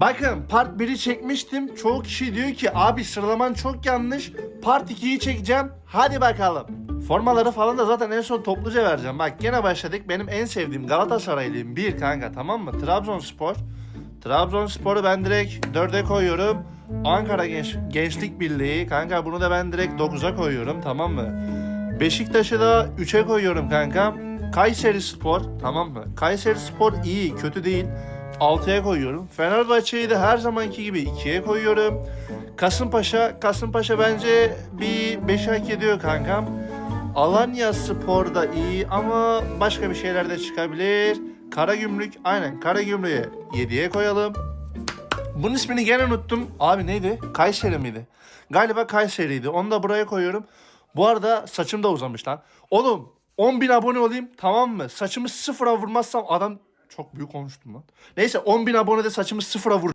Bakın part 1'i çekmiştim. Çoğu kişi diyor ki abi sıralaman çok yanlış. Part 2'yi çekeceğim. Hadi bakalım. Formaları falan da zaten en son topluca vereceğim. Bak gene başladık. Benim en sevdiğim Galatasaraylıyım. Bir kanka tamam mı? Trabzonspor. Trabzonspor'u ben direkt 4'e koyuyorum. Ankara Genç, Gençlik Birliği. Kanka bunu da ben direkt 9'a koyuyorum tamam mı? Beşiktaş'ı da 3'e koyuyorum kanka. Kayseri Spor tamam mı? Kayseri Spor iyi kötü değil. 6'ya koyuyorum. Fenerbahçe'yi de her zamanki gibi 2'ye koyuyorum. Kasımpaşa, Kasımpaşa bence bir 5 hak ediyor kankam. Alanya Spor da iyi ama başka bir şeyler de çıkabilir. Karagümrük, aynen Karagümrük'e 7'ye koyalım. Bunun ismini gene unuttum. Abi neydi? Kayseri miydi? Galiba Kayseri'ydi. Onu da buraya koyuyorum. Bu arada saçım da uzamış lan. Oğlum 10 bin abone olayım tamam mı? Saçımı sıfıra vurmazsam adam... Çok büyük konuştum lan. Neyse 10 bin abonede saçımı sıfıra vur.